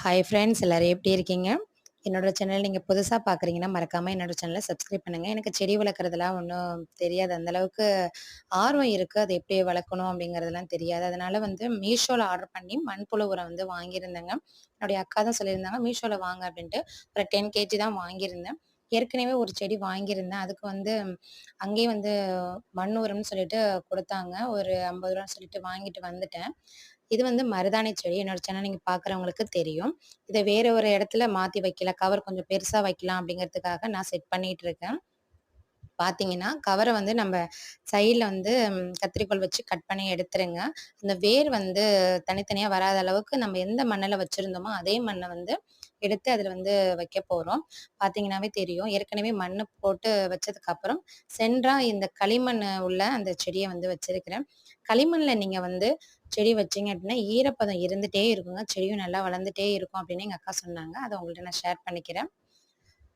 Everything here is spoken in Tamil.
ஹாய் ஃப்ரெண்ட்ஸ் எல்லோரும் எப்படி இருக்கீங்க? என்னோட சேனல் நீங்கள் புதுசாக பார்க்குறீங்கன்னா, மறக்காமல் என்னோடய சேனலை சப்ஸ்கிரைப் பண்ணுங்க. எனக்கு செடி வளர்க்குறதுலாம் ஒன்றும் தெரியாது. அந்தளவுக்கு ஆர்வம் இருக்குது அது எப்படி வளர்க்கணும் அப்படிங்கிறதுலாம் தெரியாது. அதனால் வந்து மீஷோவில் ஆர்டர் பண்ணி மண்புழு உரம் வந்து வாங்கியிருந்தேங்க. என்னுடைய அக்கா தான் சொல்லியிருந்தாங்க, மீஷோவில் வாங்க அப்படின்ட்டு. ஒரு 10 கேஜி தான் வாங்கியிருந்தேன். ஏற்கனவே ஒரு செடி வாங்கியிருந்தேன். அதுக்கு வந்து அங்கேயே வந்து மண் உரம்னு சொல்லிட்டு கொடுத்தாங்க ஒரு ஐம்பது ரூபான்னு சொல்லிட்டு வாங்கிட்டு வந்துட்டேன். இது வந்து மருதாணி செடி. என்னோட சேனல் நீங்கள் பார்க்குறவங்களுக்கு தெரியும். இத வேற ஒரு இடத்துல மாத்தி வைக்கல. கவர் கொஞ்சம் பெருசா வைக்கலாம் அப்படிங்கிறதுக்காக நான் செட் பண்ணிட்டு இருக்கேன். பார்த்தீங்கன்னா, கவரை வந்து நம்ம சைடில் வந்து கத்திரிக்கோள் வச்சு கட் பண்ணி எடுத்துருங்க. அந்த வேர் வந்து தனித்தனியாக வராத அளவுக்கு நம்ம எந்த மண்ணில் வச்சுருந்தோமோ அதே மண்ணை வந்து எடுத்து அதில் வந்து வைக்க போகிறோம் பார்த்தீங்கன்னாவே தெரியும். ஏற்கனவே மண் போட்டு வச்சதுக்கப்புறம், சென்ட்ரா இந்த களிமண் உள்ள அந்த செடியை வந்து வச்சிருக்கிறேன். களிமண்ணில் நீங்கள் வந்து செடி வச்சீங்க அப்படின்னா, ஈரப்பதம் இருந்துகிட்டே இருக்குங்க. செடியும் நல்லா வளர்ந்துட்டே இருக்கும் அப்படின்னு எங்கள் அக்கா சொன்னாங்க. அதை உங்கள்கிட்ட நான் ஷேர் பண்ணிக்கிறேன்.